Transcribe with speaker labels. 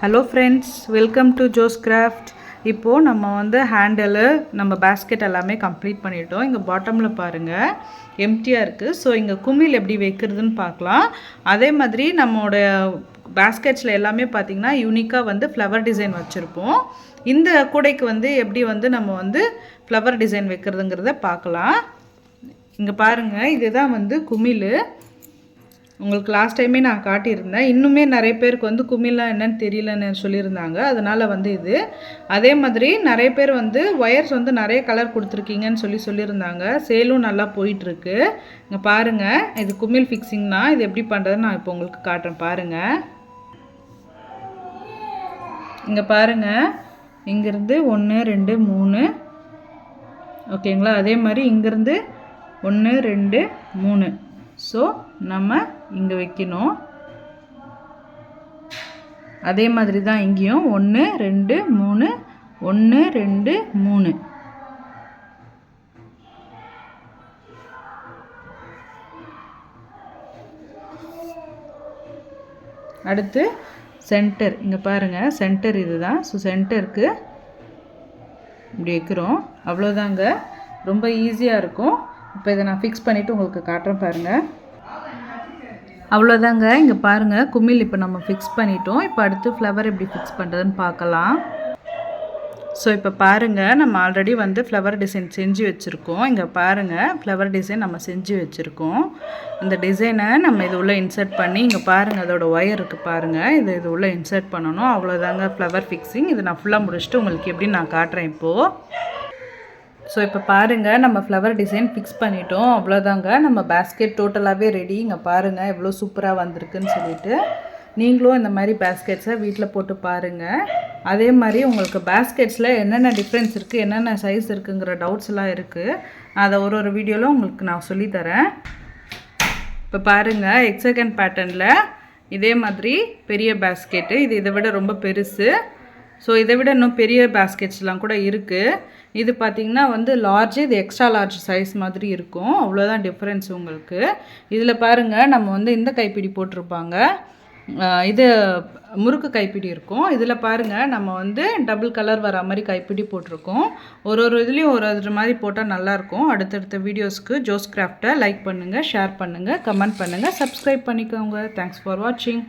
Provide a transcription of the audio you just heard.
Speaker 1: Hello friends welcome to Jo's craft இப்போது நம்ம வந்து ஹேண்டலு நம்ம பேஸ்கெட் எல்லாமே கம்ப்ளீட் பண்ணிட்டோம். இங்கே பாட்டமில் பாருங்கள் எம்டியாக இருக்குது ஸோ இங்கே குமிழ் எப்படி வைக்கிறதுன்னு பார்க்கலாம். அதே மாதிரி நம்மளோட பேஸ்கெட்ஸில் எல்லாமே பார்த்திங்கன்னா யூனிக்காக வந்து ஃப்ளவர் டிசைன் வச்சுருப்போம். இந்த கூடைக்கு வந்து எப்படி வந்து நம்ம வந்து ஃப்ளவர் டிசைன் வைக்கிறதுங்கிறத பார்க்கலாம். இங்கே பாருங்கள் இதுதான் வந்து குமிழ். உங்களுக்கு லாஸ்ட் டைமே நான் காட்டியிருந்தேன். இன்னுமே நிறைய பேருக்கு வந்து குமிழ்லாம் என்னன்னு தெரியலன்னு சொல்லியிருந்தாங்க. அதனால் வந்து இது. அதே மாதிரி நிறைய பேர் வந்து ஒயர்ஸ் வந்து நிறைய கலர் கொடுத்துருக்கீங்கன்னு சொல்லி சொல்லியிருந்தாங்க. சேலும் நல்லா போயிட்டுருக்கு. இங்கே பாருங்கள் இது குமிழ் ஃபிக்ஸிங்னா இது எப்படி பண்ணுறதுன்னு நான் இப்போ உங்களுக்கு காட்டுறேன். பாருங்கள் இங்கே பாருங்கள் இங்கேருந்து ஒன்று ரெண்டு மூணு. ஓகேங்களா அதே மாதிரி இங்கேருந்து ஒன்று ரெண்டு மூணு. ஸோ நம்ம இங்கே வைக்கணும். அதே மாதிரி தான் இங்கேயும். ஒன்று ரெண்டு மூணு. ஒன்று ரெண்டு மூணு. அடுத்து சென்டர் இங்கே பாருங்கள் சென்டர் இதுதான். ஸோ சென்டருக்கு இப்படி வைக்கிறோம். அவ்வளோதாங்க ரொம்ப ஈஸியாக இருக்கும். இப்போ இதை நான் ஃபிக்ஸ் பண்ணிவிட்டு உங்களுக்கு காட்டுறேன் பாருங்கள் அவ்வளோதாங்க. இங்கே பாருங்கள் குமிழ் இப்போ நம்ம ஃபிக்ஸ் பண்ணிட்டோம். இப்போ அடுத்து ஃப்ளவர் எப்படி ஃபிக்ஸ் பண்ணுறதுன்னு பார்க்கலாம். ஸோ இப்போ பாருங்கள் நம்ம ஆல்ரெடி வந்து ஃப்ளவர் டிசைன் செஞ்சு வச்சுருக்கோம். இங்கே பாருங்கள் ஃப்ளவர் டிசைன் நம்ம செஞ்சு வச்சுருக்கோம். இந்த டிசைனை நம்ம இது உள்ளே இன்சர்ட் பண்ணி இங்கே பாருங்கள் அதோடய ஒயர் இருக்குது பாருங்கள் இது இது உள்ளே இன்சர்ட் பண்ணணும். அவ்வளோதாங்க ஃப்ளவர் ஃபிக்ஸிங் இது நான் ஃபுல்லாக முடிச்சுட்டு உங்களுக்கு எப்படி நான் காட்டுறேன் இப்போது ஸோ இப்போ பாருங்கள் நம்ம ஃப்ளவர் டிசைன் ஃபிக்ஸ் பண்ணிட்டோம். அவ்வளோதாங்க நம்ம பேஸ்கெட் டோட்டலாகவே ரெடி இங்கே பாருங்கள் எவ்வளோ சூப்பராக வந்திருக்குன்னு சொல்லிட்டு. நீங்களும் இந்த மாதிரி பேஸ்கெட்ஸை வீட்டில் போட்டு பாருங்கள் அதே மாதிரி உங்களுக்கு பேஸ்கெட்ஸில் என்னென்ன டிஃப்ரென்ஸ் இருக்குது என்னென்ன சைஸ் இருக்குங்கிற டவுட்ஸ்லாம் இருக்குது அதை ஒரு ஒரு வீடியோவில் உங்களுக்கு நான் சொல்லித்தரேன் இப்போ பாருங்கள் எக்ஸகன் பேட்டர்னில் இதே மாதிரி பெரிய பேஸ்கெட்டு இது இதை விட ரொம்ப பெருசு. ஸோ இதை விட இன்னும் பெரிய பேஸ்கெட்ஸ்லாம் கூட இருக்குது இது பார்த்திங்கன்னா வந்து லார்ஜ் இது எக்ஸ்ட்ரா லார்ஜ் சைஸ் மாதிரி இருக்கும். அவ்வளோதான் டிஃப்ரென்ஸ் உங்களுக்கு. இதில் பாருங்கள் நம்ம வந்து இந்த கைப்பிடி போட்டிருப்பாங்க. இது முறுக்கு கைப்பிடி இருக்கும். இதில் பாருங்கள் நம்ம வந்து டபுள் கலர் வர மாதிரி கைப்பிடி போட்டிருக்கோம். ஒரு ஒரு இதுலேயும் ஒரு ஒரு மாதிரி போட்டால் நல்லாயிருக்கும் அடுத்தடுத்த வீடியோஸ்க்கு ஜோஸ் கிராஃப்டை லைக் பண்ணுங்கள் ஷேர் பண்ணுங்கள் கமெண்ட் பண்ணுங்கள் சப்ஸ்கிரைப் பண்ணிக்கோங்க. தேங்க்ஸ் ஃபார் வாட்சிங்